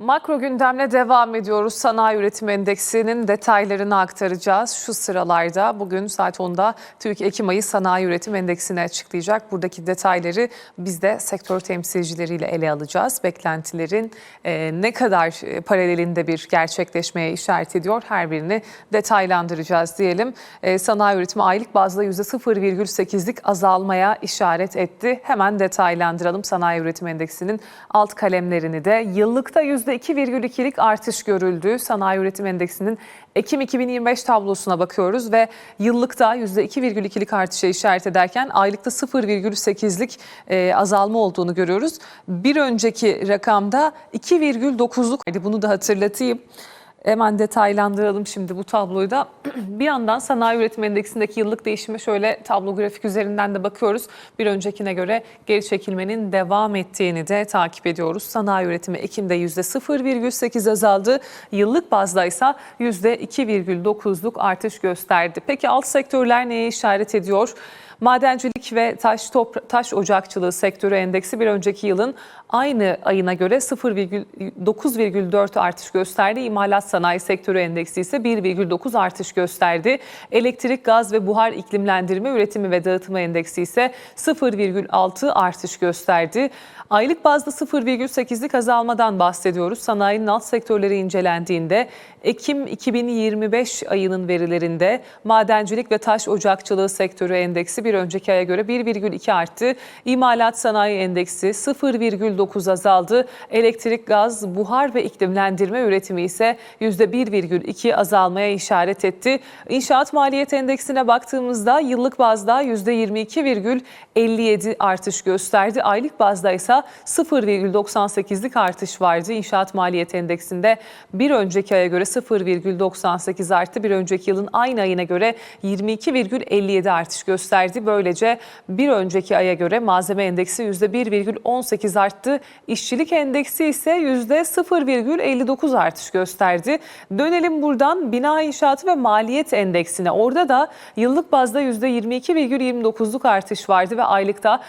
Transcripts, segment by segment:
Makro gündemle devam ediyoruz. Sanayi Üretim Endeksinin detaylarını aktaracağız. Şu sıralarda bugün saat 10'da TÜİK Ekim ayı Sanayi Üretim Endeksini açıklayacak. Buradaki detayları biz de sektör temsilcileriyle ele alacağız. Beklentilerin e, ne kadar e, paralelinde bir gerçekleşmeye işaret ediyor her birini detaylandıracağız diyelim. E, sanayi üretimi aylık bazda %0,8'lik azalmaya işaret etti. Hemen detaylandıralım Sanayi Üretim Endeksinin alt kalemlerini de. Yıllıkta %2,2'lik artış görüldü. Sanayi Üretim Endeksinin Ekim 2025 tablosuna bakıyoruz ve yıllıkta %2,2'lik artışa işaret ederken aylıkta 0,8'lik e, azalma olduğunu görüyoruz. Bir önceki rakamda 2,9'luk. Bunu da hatırlatayım. Hemen detaylandıralım şimdi bu tabloyu da. Bir yandan sanayi üretim endeksindeki yıllık değişime şöyle tablo grafik üzerinden de bakıyoruz. Bir öncekine göre geri çekilmenin devam ettiğini de takip ediyoruz. Sanayi üretimi Ekim'de %0,8 azaldı. Yıllık bazda ise %2,9'luk artış gösterdi. Peki alt sektörler neye işaret ediyor? Madencilik ve taş topra- taş ocakçılığı sektörü endeksi bir önceki yılın aynı ayına göre 0,9,4 artış gösterdi. İmalat sanayi sektörü endeksi ise 1,9 artış gösterdi. Elektrik, gaz ve buhar iklimlendirme üretimi ve dağıtımı endeksi ise 0,6 artış gösterdi. Aylık bazda 0,8'lik azalmadan bahsediyoruz. Sanayinin alt sektörleri incelendiğinde Ekim 2025 ayının verilerinde madencilik ve taş ocakçılığı sektörü endeksi bir önceki aya göre 1,2 arttı. İmalat sanayi endeksi 0,9 azaldı. Elektrik, gaz, buhar ve iklimlendirme üretimi ise %1,2 azalmaya işaret etti. İnşaat maliyet endeksine baktığımızda yıllık bazda %22,57 artış gösterdi. Aylık bazda ise 0,98'lik artış vardı. İnşaat maliyet endeksinde bir önceki aya göre 0,98 arttı. Bir önceki yılın aynı ayına göre 22,57 artış gösterdi. Böylece bir önceki aya göre malzeme endeksi %1,18 arttı. İşçilik endeksi ise %0,59 artış gösterdi. Dönelim buradan bina inşaatı ve maliyet endeksine. Orada da yıllık bazda %22,29'luk artış vardı ve aylıkta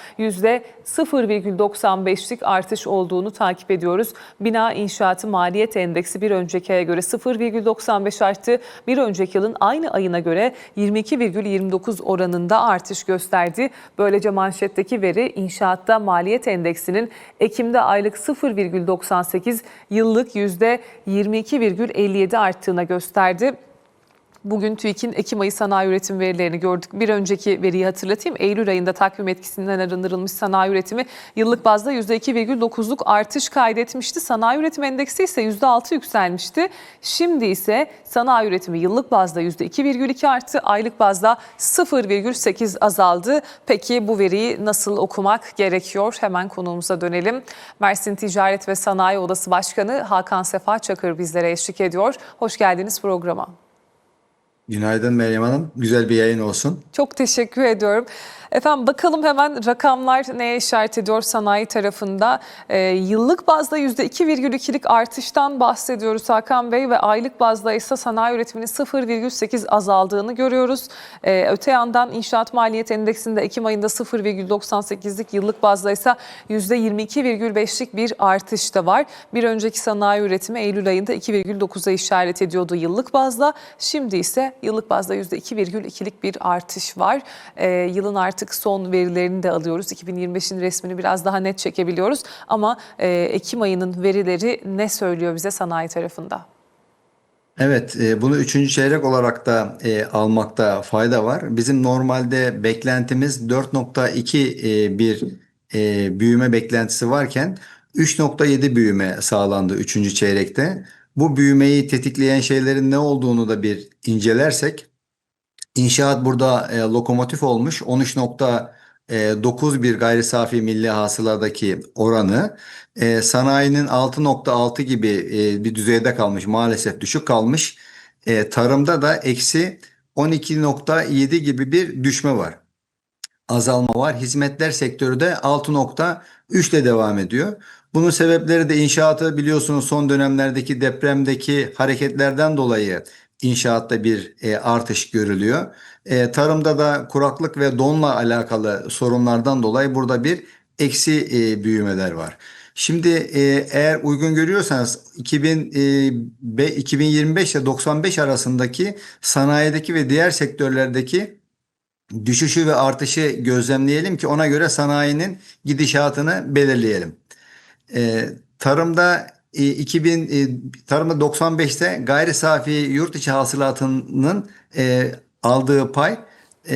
%0,95'lik artış olduğunu takip ediyoruz. Bina inşaatı maliyet endeksi bir önceki aya göre 0,95 arttı. Bir önceki yılın aynı ayına göre 22,29 oranında artış gösterdi. Böylece manşetteki veri inşaatta maliyet endeksinin Ekim'de aylık 0,98, yıllık %22,57 arttığına gösterdi. Bugün TÜİK'in Ekim ayı sanayi üretim verilerini gördük. Bir önceki veriyi hatırlatayım. Eylül ayında takvim etkisinden arındırılmış sanayi üretimi yıllık bazda %2,9'luk artış kaydetmişti. Sanayi üretim endeksi ise %6 yükselmişti. Şimdi ise sanayi üretimi yıllık bazda %2,2 arttı. Aylık bazda 0,8 azaldı. Peki bu veriyi nasıl okumak gerekiyor? Hemen konuğumuza dönelim. Mersin Ticaret ve Sanayi Odası Başkanı Hakan Sefa Çakır bizlere eşlik ediyor. Hoş geldiniz programa. Günaydın Meryem Hanım. Güzel bir yayın olsun. Çok teşekkür ediyorum. Efendim bakalım hemen rakamlar neye işaret ediyor sanayi tarafında. Ee, yıllık bazda %2,2'lik artıştan bahsediyoruz Hakan Bey ve aylık bazda ise sanayi üretiminin 0,8 azaldığını görüyoruz. Ee, öte yandan inşaat maliyet endeksinde Ekim ayında 0,98'lik yıllık bazda ise %22,5'lik bir artış da var. Bir önceki sanayi üretimi Eylül ayında 2,9'a işaret ediyordu yıllık bazda. Şimdi ise yıllık bazda %2,2'lik bir artış var. Ee, yılın artık son verilerini de alıyoruz. 2025'in resmini biraz daha net çekebiliyoruz. Ama e, Ekim ayının verileri ne söylüyor bize sanayi tarafında? Evet, e, bunu üçüncü çeyrek olarak da e, almakta fayda var. Bizim normalde beklentimiz 4.2 e, bir e, büyüme beklentisi varken 3.7 büyüme sağlandı üçüncü çeyrekte. Bu büyümeyi tetikleyen şeylerin ne olduğunu da bir incelersek, İnşaat burada e, lokomotif olmuş. 13.9 bir gayri safi milli hasıladaki oranı. E, sanayinin 6.6 gibi e, bir düzeyde kalmış. Maalesef düşük kalmış. E, tarımda da eksi 12.7 gibi bir düşme var. Azalma var. Hizmetler sektörü de 6.3 ile devam ediyor. Bunun sebepleri de inşaatı biliyorsunuz son dönemlerdeki depremdeki hareketlerden dolayı inşaatta bir e, artış görülüyor. E, tarımda da kuraklık ve donla alakalı sorunlardan dolayı burada bir eksi e, büyümeler var. Şimdi e, eğer uygun görüyorsanız 2000, e, be- 2025 ile 95 arasındaki sanayideki ve diğer sektörlerdeki düşüşü ve artışı gözlemleyelim ki ona göre sanayinin gidişatını belirleyelim. E, tarımda 2000 e, tarımda 95'te gayri safi yurt içi hasılatının e, aldığı pay e,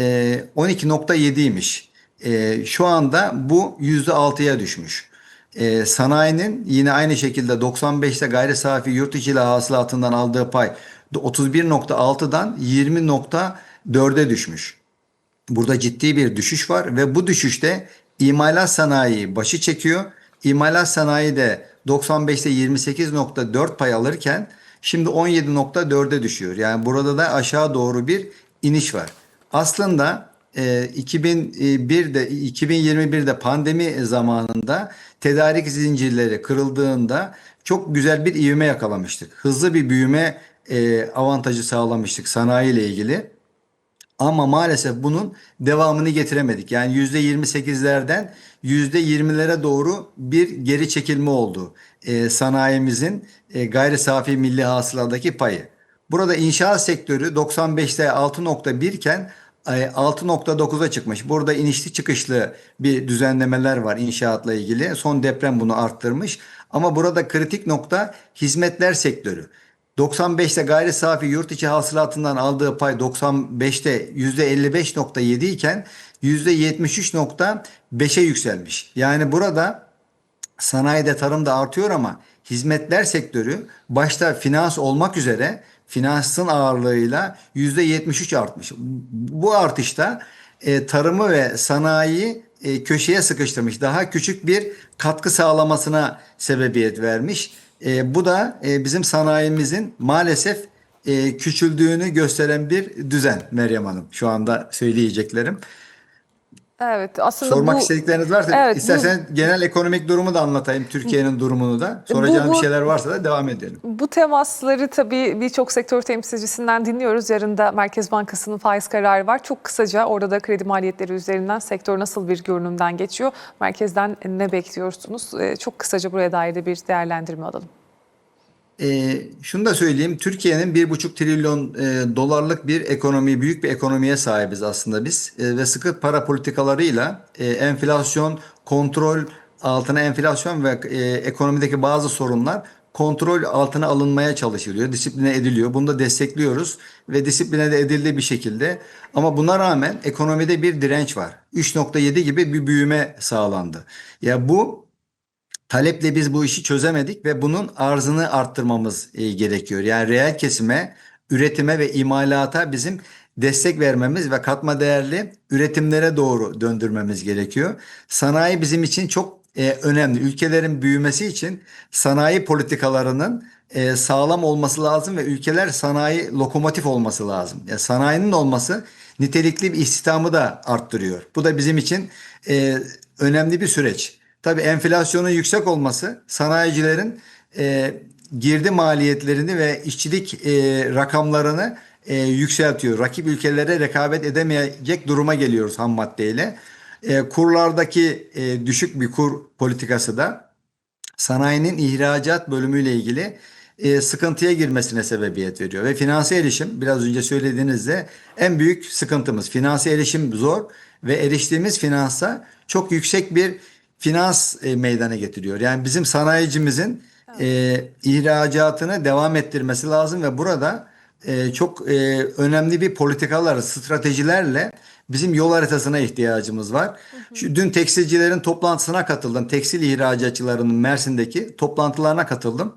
12.7'ymiş. E, şu anda bu %6'ya düşmüş. Sanayinin yine aynı şekilde 95'te gayri safi yurt içi hasılatından aldığı pay 31.6'dan 20.4'e düşmüş. Burada ciddi bir düşüş var ve bu düşüşte imalat sanayi başı çekiyor. İmalat sanayi de 95'te 28.4 pay alırken şimdi 17.4'e düşüyor. Yani burada da aşağı doğru bir iniş var. Aslında e, 2001'de 2021'de pandemi zamanında tedarik zincirleri kırıldığında çok güzel bir ivme yakalamıştık. Hızlı bir büyüme e, avantajı sağlamıştık sanayi ile ilgili. Ama maalesef bunun devamını getiremedik. Yani %28'lerden %20'lere doğru bir geri çekilme oldu. Ee, sanayimizin e, gayri safi milli hasıladaki payı. Burada inşaat sektörü 95'te 6.1 iken e, 6.9'a çıkmış. Burada inişli çıkışlı bir düzenlemeler var inşaatla ilgili. Son deprem bunu arttırmış. Ama burada kritik nokta hizmetler sektörü. 95'te gayri safi yurt içi hasılatından aldığı pay 95'te %55.7 iken %73.5'e yükselmiş. Yani burada sanayide tarımda artıyor ama hizmetler sektörü başta finans olmak üzere finansın ağırlığıyla %73 artmış. Bu artışta e, tarımı ve sanayiyi e, köşeye sıkıştırmış. Daha küçük bir katkı sağlamasına sebebiyet vermiş. E, bu da e, bizim sanayimizin maalesef e, küçüldüğünü gösteren bir düzen Meryem Hanım. Şu anda söyleyeceklerim. Evet aslında Sormak bu istedikleriniz varsa Evet, bu- isterseniz genel ekonomik durumu da anlatayım. Türkiye'nin durumunu da. Soracağınız bu- bir şeyler varsa da devam edelim. Bu temasları tabii birçok sektör temsilcisinden dinliyoruz. Yarın da Merkez Bankası'nın faiz kararı var. Çok kısaca orada da kredi maliyetleri üzerinden sektör nasıl bir görünümden geçiyor? Merkezden ne bekliyorsunuz? Ee, Çok kısaca buraya dair de bir değerlendirme alalım. Ee, şunu da söyleyeyim. Türkiye'nin bir buçuk trilyon e, dolarlık bir ekonomi, büyük bir ekonomiye sahibiz aslında biz. E, ve sıkı para politikalarıyla e, enflasyon kontrol altına enflasyon ve e, ekonomideki bazı sorunlar kontrol altına alınmaya çalışılıyor, disipline ediliyor. Bunu da destekliyoruz ve disipline de edildi bir şekilde. Ama buna rağmen ekonomide bir direnç var. 3.7 gibi bir büyüme sağlandı. Ya bu Taleple biz bu işi çözemedik ve bunun arzını arttırmamız e, gerekiyor. Yani reel kesime, üretime ve imalata bizim destek vermemiz ve katma değerli üretimlere doğru döndürmemiz gerekiyor. Sanayi bizim için çok e, önemli. Ülkelerin büyümesi için sanayi politikalarının e, sağlam olması lazım ve ülkeler sanayi lokomotif olması lazım. Yani sanayinin olması nitelikli bir istihdamı da arttırıyor. Bu da bizim için önemli bir süreç. Tabii enflasyonun yüksek olması sanayicilerin e, girdi maliyetlerini ve işçilik e, rakamlarını e, yükseltiyor. Rakip ülkelere rekabet edemeyecek duruma geliyoruz ham maddeyle. E, kurlardaki e, düşük bir kur politikası da sanayinin ihracat bölümüyle ilgili e, sıkıntıya girmesine sebebiyet veriyor. Ve finanse erişim biraz önce söylediğinizde en büyük sıkıntımız. Finanse erişim zor ve eriştiğimiz finansa çok yüksek bir finans e, meydana getiriyor. Yani bizim sanayicimizin e, ihracatını devam ettirmesi lazım ve burada e, çok e, önemli bir politikalar, stratejilerle bizim yol haritasına ihtiyacımız var. Şu, dün tekstilcilerin toplantısına katıldım. Tekstil ihracatçılarının Mersin'deki toplantılarına katıldım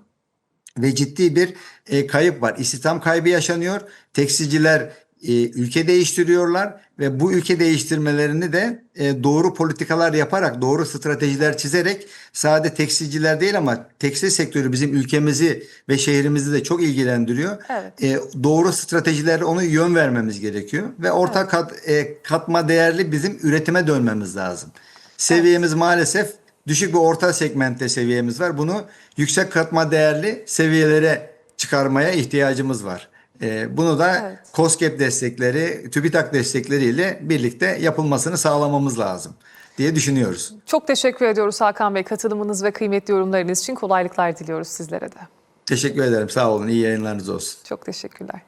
ve ciddi bir e, kayıp var. İstihdam kaybı yaşanıyor. Tekstilciler e, ülke değiştiriyorlar ve bu ülke değiştirmelerini de e, doğru politikalar yaparak, doğru stratejiler çizerek sadece tekstilciler değil ama tekstil sektörü bizim ülkemizi ve şehrimizi de çok ilgilendiriyor. Evet. E, doğru stratejilerle onu yön vermemiz gerekiyor ve orta kat, e, katma değerli bizim üretime dönmemiz lazım. Seviyemiz maalesef düşük ve orta segmentte seviyemiz var. Bunu yüksek katma değerli seviyelere çıkarmaya ihtiyacımız var. Ee, bunu da Evet. KOSGEB destekleri, TÜBİTAK destekleriyle birlikte yapılmasını sağlamamız lazım. diye düşünüyoruz. Çok teşekkür ediyoruz Hakan Bey katılımınız ve kıymetli yorumlarınız için kolaylıklar diliyoruz sizlere de. Teşekkür ederim. Sağ olun. İyi yayınlarınız olsun. Çok teşekkürler.